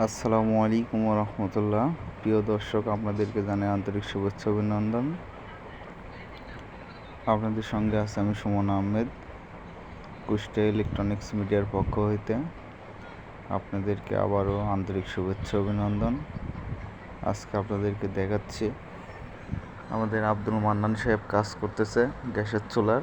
আসসালামু আলাইকুম রহমতুল্লাহ প্রিয় দর্শক, আপনাদেরকে জানাই আন্তরিক শুভেচ্ছা, অভিনন্দন। আপনাদের সঙ্গে আছে আমি সুমন আহমেদ, কুষ্টিয়া ইলেকট্রনিক্স মিডিয়ার পক্ষ হইতে। আপনাদেরকে আবারও আন্তরিক শুভেচ্ছা, অভিনন্দন। আজকে আপনাদেরকে দেখাচ্ছি, আমাদের আব্দুল মান্নান সাহেব কাজ করতেছে গ্যাসের চুলার।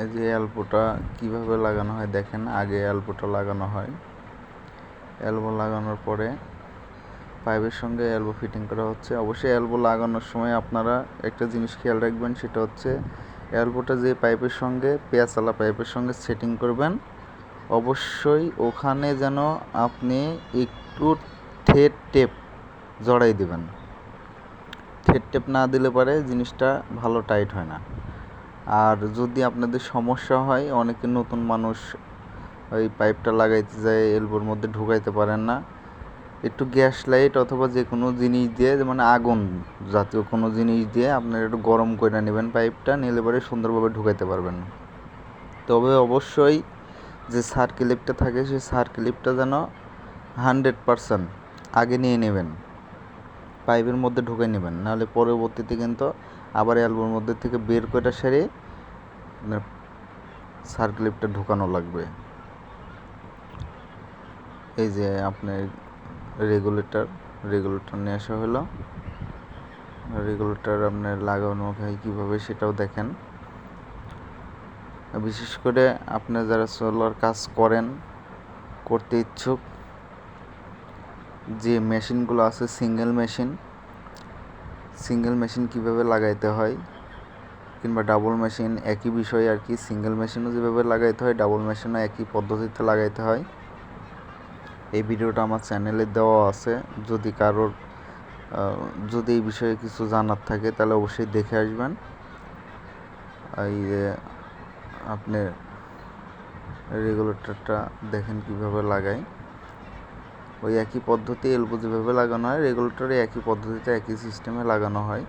এই যে অ্যালবোটা কীভাবে লাগানো হয় দেখেন, আগে অ্যালবোটা লাগানো হয়। অ্যালবো লাগানোর পরে পাইপের সঙ্গে অ্যালবো ফিটিং করা হচ্ছে। অবশ্যই অ্যালবো লাগানোর সময় আপনারা একটা জিনিস খেয়াল রাখবেন, সেটা হচ্ছে অ্যালবোটা যে পাইপের সঙ্গে পেঁয়াচালা পাইপের সঙ্গে সেটিং করবেন, অবশ্যই ওখানে যেন আপনি একটু থেট টেপ জড়াই দেবেন। থেট টেপ না দিলে পরে জিনিসটা ভালো টাইট হয় না। আর যদি আপনাদের সমস্যা হয়, অনেকে নতুন মানুষ ওই পাইপটা লাগাইতে যায়, এলবোর মধ্যে ঢুকাইতে পারেন না। একটু গ্যাস লাইট অথবা যে কোনো জিনিস দিয়ে মানে আগুন জাতীয় কোনো জিনিস দিয়ে আপনারা একটু গরম করে নেবেন পাইপটা, নিলে পরে সুন্দরভাবে ঢুকাইতে পারবেন। তবে অবশ্যই যে সার ক্লিপটা থাকে, সেই সার ক্লিপটা যেন হান্ড্রেড পারসেন্ট আগে নিয়ে নেবেন। পাইপের মধ্যে ঢুকে নেবেন, নাহলে পরবর্তীতে কিন্তু আবার অ্যালবোর মধ্যে থেকে বের করে সেরে সার ক্লিপটা ঢুকানো লাগবে। এই যে আপনার রেগুলেটর রেগুলেটর নিয়ে আসা হলো। রেগুলেটর আপনার লাগানো হয় কীভাবে সেটাও দেখেন। বিশেষ করে আপনার যারা সোলার কাজ করেন, করতে ইচ্ছুক, যে মেশিনগুলো আছে সিঙ্গেল মেশিন সিঙ্গেল মেশিন কীভাবে লাগাইতে হয় কিংবা ডাবল মেশিন একই বিষয় আর কি সিঙ্গেল মেশিনও যেভাবে লাগাইতে হয় ডাবল মেশিনও একই পদ্ধতিতে লাগাইতে হয়। এই ভিডিওটা আমার চ্যানেলে দেওয়া আছে। যদি কারোর যদি এই বিষয়ে কিছু জানার থাকে, তাহলে অবশ্যই দেখে আসবেন। এই আপনি রেগুলেটরটা দেখেন কীভাবে লাগাই। ওই একই পদ্ধতি এলবো যেভাবে লাগানো হয় রেগুলেটরে একই পদ্ধতিতে একই সিস্টেমে লাগানো হয়।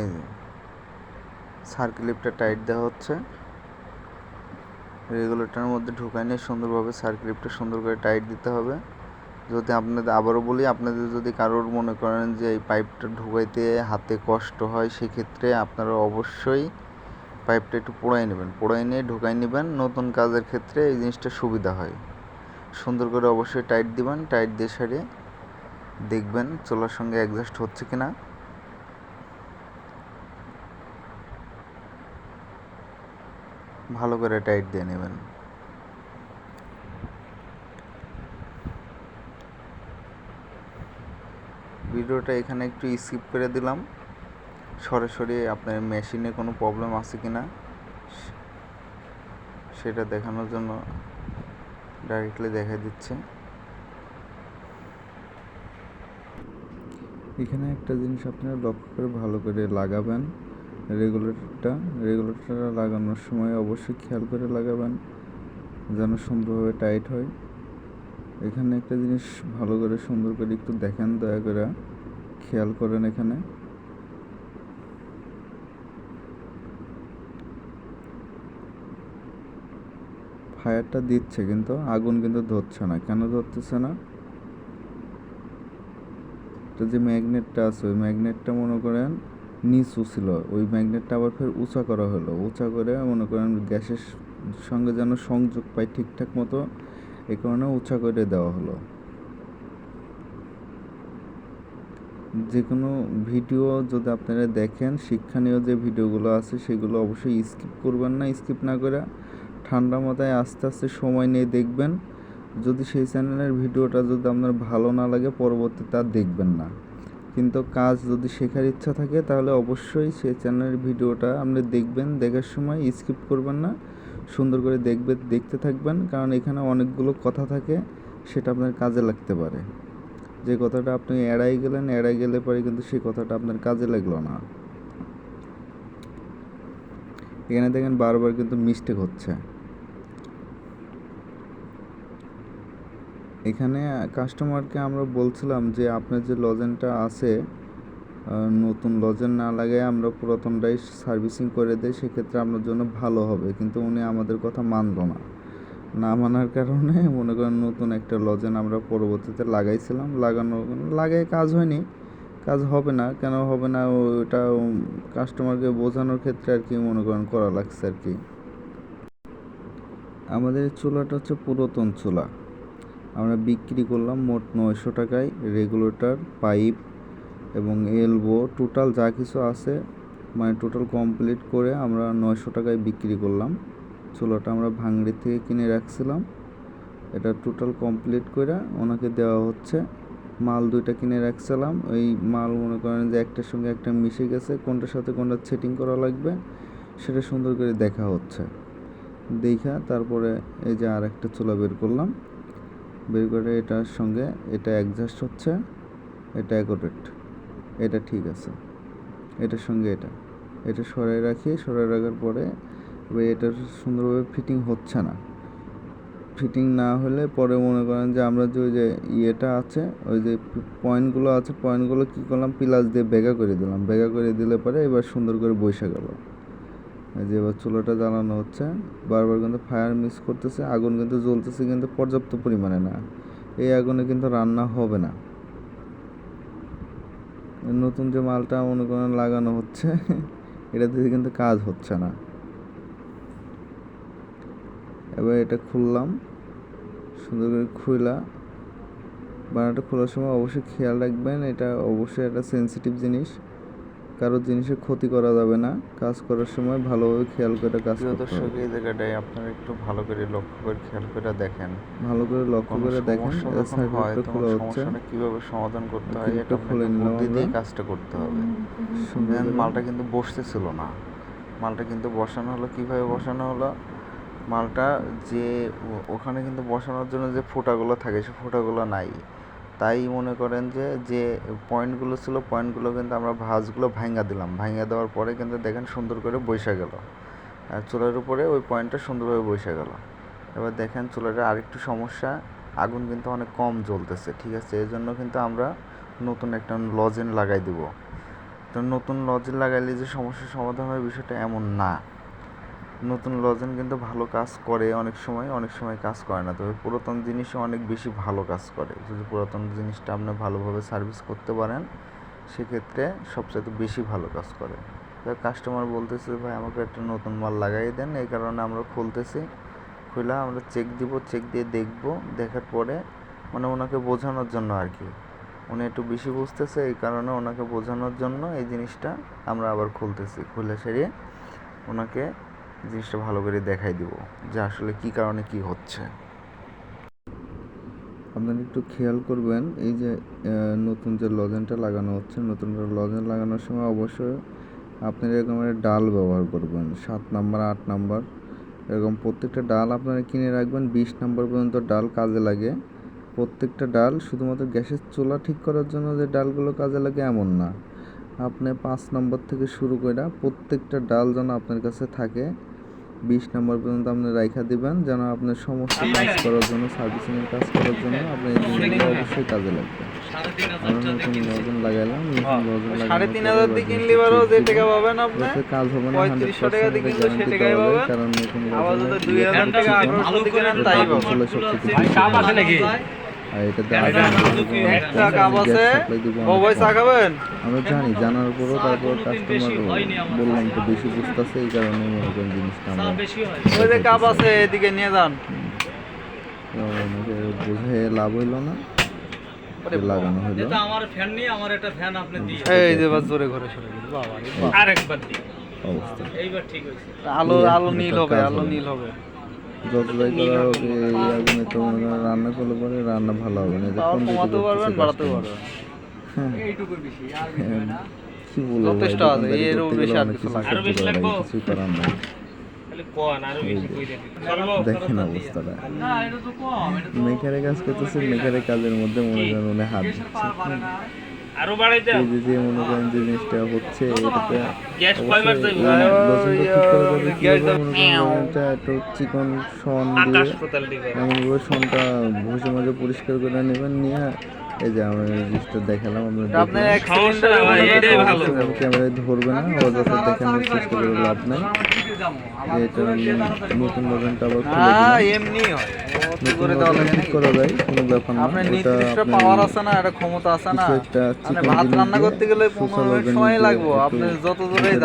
এই সার্কিলিপটা টাইট দেওয়া হচ্ছে। রেগুলেটরের মধ্যে ঢুকাই নিয়ে সুন্দরভাবে সার্কিলিপটা সুন্দর করে টাইট দিতে হবে। যদি আপনাদের, আবারও বলি, আপনাদের যদি কারোর মনে করেন যে এই পাইপটা ঢুকাইতে হাতে কষ্ট হয়, সেক্ষেত্রে আপনারা অবশ্যই পাইপটা একটু পোড়াই নেবেন। পোড়াই নিয়ে ঢুকাই নেবেন। নতুন কাজের ক্ষেত্রে এই জিনিসটা সুবিধা হয়। সুন্দর করে অবশ্যই টাইট দিবেন। টাইট দিয়ে সারিয়ে দেখবেন চোলার সঙ্গে অ্যাডজাস্ট হচ্ছে কি না ভালো করে টাইট দিয়ে নেবেন। ভিডিওটা এখানে একটু স্কিপ করে দিলাম। সরাসরি আপনার মেশিনে কোনো প্রবলেম আছে কি না সেটা দেখানোর জন্য ডাইরেক্টলি দেখা দিচ্ছে। এখানে একটা জিনিস আপনারা লক্ষ্য করে ভালো করে লাগাবেন। রেগুলেটরটা রেগুলেটরটা লাগানোর সময় অবশ্যই খেয়াল করে লাগাবেন, যেন সুন্দরভাবে টাইট হয়। এখানে একটা জিনিস ভালো করে সুন্দর করে একটু দেখেন, দয়া করে খেয়াল করেন এখানে। ফায়ারটা দিচ্ছে কিন্তু, আগুন কিন্তু ধরছে না। কেন ধরতেছে না? তো যে ম্যাগনেটটা আছে, ওই ম্যাগনেটটা মনে করেন নিচু ছিল ওই ম্যাগনেটটা আবার ফের উঁচা করা হলো। উঁচা করে মনে করেন গ্যাসের সঙ্গে যেন সংযোগ পায় ঠিকঠাক মতো এই কারণে উঁচা করে দেওয়া হলো। যে কোনো ভিডিও যদি আপনারা দেখেন, শিক্ষণীয় যে ভিডিওগুলো আছে, সেগুলো অবশ্যই স্কিপ করবেন না, স্কিপ না করে ঠান্ডা মাথায় আস্তে আস্তে সময় নিয়ে দেখবেন। যদি সেই চ্যানেলের ভিডিওটা যদি আপনার ভালো না লাগে, পরবর্তীতে আর দেখবেন না। কিন্তু কাজ যদি শেখার ইচ্ছা থাকে, তাহলে অবশ্যই সেই চ্যানেলের ভিডিওটা আপনি দেখবেন, দেখার সময় স্কিপ করবেন না। সুন্দর করে দেখবে, দেখতে থাকবেন, কারণ এখানে অনেকগুলো কথা থাকে, সেটা আপনার কাজে লাগতে পারে। যে কথাটা আপনি এড়াই গেলেন, এড়াই গেলে পরে কিন্তু সেই কথাটা আপনার কাজে লাগল না। এখানে দেখেন বারবার কিন্তু মিস্টেক হচ্ছে। এখানে কাস্টমারকে আমরা বলছিলাম যে, আপনার যে লজেনটা আছে নতুন লজেন না লাগায় আমরা পুরাতনটাই সার্ভিসিং করে দেই, সেক্ষেত্রে আপনার জন্য ভালো হবে। কিন্তু উনি আমাদের কথা মানলো না। না মানার কারণে মনে করেন নতুন একটা লজেন আমরা পরবর্তীতে লাগাইছিলাম। লাগানো লাগাই কাজ হয়নি। কাজ হবে না। কেন হবে না? ওটা কাস্টমারকে বোঝানোর ক্ষেত্রে আর কি মনে করেন করা লাগছে আর কি। আমাদের চুলাটা হচ্ছে পুরাতন চুলা। আমরা বিক্রি করলাম মোট নয়শো টাকায় রেগুলেটর, পাইপ এবং এলবো। টোটাল যা কিছু আছে মানে টোটাল কমপ্লিট করে আমরা নয়শো টাকায় বিক্রি করলাম। চুলাটা আমরা ভাঙড়ি থেকে কিনে রাখছিলাম। এটা টোটাল কমপ্লিট করে ওনাকে দেওয়া হচ্ছে। মাল দুইটা কিনে রাখছিলাম। ওই মাল মনে করেন যে একটার সঙ্গে একটা মিশে গেছে, কোনটার সাথে কোনটা সেটিং করা লাগবে সেটা সুন্দর করে দেখা হচ্ছে। দেখা, তারপরে এই যে আর একটা চুলা বের করলাম। বের করে এটার সঙ্গে এটা অ্যাডজাস্ট হচ্ছে, এটা অ্যাকোরেট এটা ঠিক আছে। এটার সঙ্গে এটা এটা সরাই রাখি সরাই রাখার পরে এবার এটা সুন্দরভাবে ফিটিং হচ্ছে না। ফিটিং না হলে পরে মনে করেন যে আমরা যে ওই যে ইয়েটা আছে, ওই যে পয়েন্টগুলো আছে পয়েন্টগুলো কী করলাম? পিলাস দিয়ে বেগা করে দিলাম। বেগা করে দিলে পরে এবার সুন্দর করে বসে গেল। যে এবার চুলাটা জ্বালানো হচ্ছে, বারবার কিন্তু ফায়ার মিস করতেছে, আগুন কিন্তু জ্বলতেছে কিন্তু পর্যাপ্ত পরিমাণে না। এই আগুনে কিন্তু রান্না হবে না। নতুন যে মালটা মনে করেন লাগানো হচ্ছে, এটা দিয়ে কিন্তু কাজ হচ্ছে না। এবার এটা খুললাম, সুন্দর করে খুলা বানাটা খোলার সময় অবশ্যই খেয়াল রাখবেন, এটা অবশ্যই একটা সেনসিটিভ জিনিস। কারও জিনিসের ক্ষতি করা যাবে না। কাজ করার সময় ভালোভাবে খেয়াল করে কাজ করতে দর্শক এই জায়গাটায় আপনারা একটু ভালো করে লক্ষ্য করে খেয়াল করে দেখেন। ভালো করে লক্ষ্য করে দেখেন হয় তখন খোলা হচ্ছে। সমস্যাটা কীভাবে সমাধান করতে হয় এটা খুলে নিলাম বুদ্ধি দিয়ে কাজটা করতে হবে। করে- মালটা কিন্তু বসতেছিল না। মালটা কিন্তু বসানো হলো কীভাবে বসানো হলো? মালটা যে ওখানে কিন্তু বসানোর জন্য যে ফোঁটাগুলো থাকে সে ফোঁটাগুলো নাই। তাই মনে করেন যে যে পয়েন্টগুলো ছিল পয়েন্টগুলো কিন্তু আমরা ভাঁজগুলো ভাঙা দিলাম। ভাঙা দেওয়ার পরে কিন্তু দেখেন সুন্দর করে বসে গেল। আর চুলার উপরে ওই পয়েন্টটা সুন্দরভাবে বসে গেল। এবার দেখেন চুলাটা আরেকটু সমস্যা, আগুন কিন্তু অনেক কম জ্বলতেছে, ঠিক আছে? এই জন্য কিন্তু আমরা নতুন একটা লজেন লাগাই দিব। তো নতুন লজেন লাগাইলে যে সমস্যার সমাধান হয় বিষয়টা এমন না। নতুন লজেন কিন্তু ভালো কাজ করে অনেক সময় অনেক সময় কাজ করে না। তবে পুরাতন জিনিসও অনেক বেশি ভালো কাজ করে। যদি পুরাতন জিনিসটা আপনি ভালোভাবে সার্ভিস করতে পারেন, সেক্ষেত্রে সবচেয়ে বেশি ভালো কাজ করে। কাস্টমার বলতেছে, ভাই, আমাকে একটা নতুন মাল লাগাই দেন। এই কারণে আমরা খুলতেছি। খুলে আমরা চেক দিব চেক দিয়ে দেখব। দেখার পরে মানে ওনাকে বোঝানোর জন্য আর কি উনি একটু বেশি বুঝতেছে, এই কারণে ওনাকে বোঝানোর জন্য এই জিনিসটা আমরা আবার খুলতেছি। খুলে সেরিয়ে ওনাকে জিনিসটা ভালো করে দেখাই দিব যে আসলে কি কারণে কি হচ্ছে। আপনারা একটু খেয়াল করবেন, এই যে নতুন যে লজেনটা লাগানো হচ্ছে, নতুন লজেন লাগানোর সময় অবশ্যই আপনি এরকম ডাল ব্যবহার করবেন, সাত নাম্বার, আট নাম্বার, এরকম প্রত্যেকটা ডাল আপনারা কিনে রাখবেন, বিশ নাম্বার পর্যন্ত ডাল কাজে লাগে। প্রত্যেকটা ডাল শুধুমাত্র গ্যাসের চুলা ঠিক করার জন্য যে ডালগুলো কাজে লাগে এমন না। আপনি পাঁচ নম্বর থেকে শুরু করে প্রত্যেকটা ডাল যেন আপনার কাছে থাকে বিশ নম্বর পর্যন্ত আপনি রাইখা দিবেন যেন আপনার সমস্ত কাজ করার জন্য সার্ভিসিংয়ের কাজ করার জন্য আপনার এই জিনিসগুলো অবশ্যই কাজে লাগবে। আমরা নতুন লজন লাগাইলাম নতুন এবারও পাবেন আপনি কাজ হবে না গ্যারান্টি দেওয়া যায় কারণ নতুন আর একটা কাপ আছে। ও ভাই চা খাবেন? জানি জানার পরও তারপর কাস্টমার বললাম তো বেশি বুঝতেছে এই কারণে মনে করেন জিনিসটা আমরা ওই যে কাপ আছে এদিকে নিয়ে যান। বোঝায় লাভ হইল না লাগানো এটা আমার ফ্যান নিয়ে আমার একটা ফ্যান আপনি দিয়ে এই যে বাস জোরে ঘরে সরে বাবা আরেকবার দিই অবস্থা। এইবার ঠিক হয়েছে। আলো আলো নীল হবে আলো নীল হবে। যত যাই করা হোক এই আগুনে তো মনে রান্না করলে পরে রান্না ভালো হবে না। পারবেন customer। পারবেন হ্যাঁ, এইটুকুর বেশি আর বেশি হয় না। কি বলব যথেষ্ট আছে, এরও বেশি আর কিছু কিছু লাগবে। আরও বেশি লাগবো? কিছুই করার নাই। দেখেন? অবস্থাটা। মেকারে কাজ করতেছে মেকারে কাজের মধ্যে মনে করেন উনি হাত দিচ্ছে এই যে মনে করেন যে জিনিসটা হচ্ছে এটাতে গ্যাস যাবে মনে এটা একটু চিকন দিয়ে এমনভাবে ভুসি মাঝে পরিষ্কার করে নেবেন নিয়ে এই যে আমরা জিনিসটা দেখালাম আমরা। ক্যামেরায় ধরবে না অযথা দেখানোর চেষ্টা করে লাভ নাই। এটা নতুন বাজানটা আবার খুলে হ্যাঁ এমনি হয়। নতুন করে ঠিক নাকি? করা যায় কোনো ব্যাপার না। আপনার নির্দিষ্ট পাওয়ার আছে না একটা ক্ষমতা আছে না? একটা মানে ভাত রান্না করতে গেলে পনেরো সুসালো মিনিট সময় লাগবো। আপনি যত দূরেই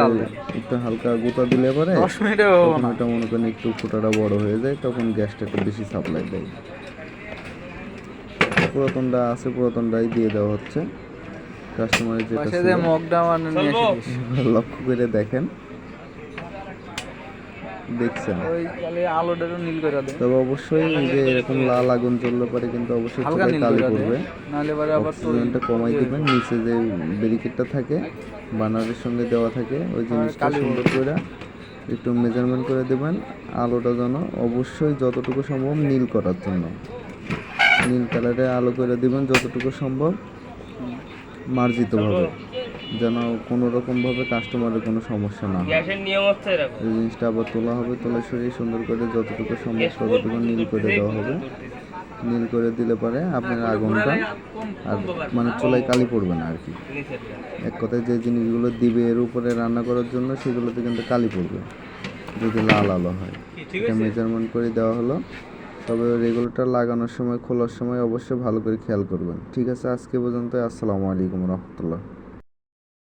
একটু হালকা গোতা দিলে পরে দশ মিনিটে হব তখন না। ওটা মনে করেন একটু ফোটাটা বড় হয়ে যায় তখন গ্যাসটা একটু বেশি সাপ্লাই দেয়। পুরাতনটা আছে পুরাতনটাই দিয়ে দেওয়া হচ্ছে। কাস্টমারের যেটা লক্ষ্য করে দেখেন। দেখছেন। তবে অবশ্যই যে এরকম লাল আগুন জ্বললে পরে কিন্তু অবশ্যই চুলায় কালি পড়বে। অক্সিজেনটা কমাই দিবেন নিচে যে ব্যারিকেডটা থাকে বানারের সঙ্গে দেওয়া থাকে ওই জিনিসটা সুন্দর করে একটু মেজারমেন্ট করে দেবেন আলোটা যেন অবশ্যই যতটুকু সম্ভব নীল করার জন্য। নীল কালারে আলো করে দিবেন যতটুকু সম্ভব মার্জিতভাবে। যেন কোনো রকমভাবে কাস্টমারের কোনো সমস্যা না হয়। এই জিনিসটা আবার তোলা হবে তোলা সরিয়ে সুন্দর করে যতটুকু সম্ভব ততটুকু নীল করে দেওয়া হবে। নীল করে দিলে পরে আপনার আগুনটা। আর মানে চুলায় কালি পড়বে না আর কি। এক কথায় যে জিনিসগুলো দিবে এর উপরে রান্না করার জন্য সেগুলোতে কিন্তু কালি পড়বে যদি লাল আলো হয়। এটা মেজারমেন্ট করে দেওয়া হলো। তবে রেগুলেটর লাগানোর সময় খোলার সময় অবশ্যই ভালো করে খেয়াল করবেন। ঠিক আছে আজকে পর্যন্ত আসসালামু আলাইকুম রহমতুল্লাহ।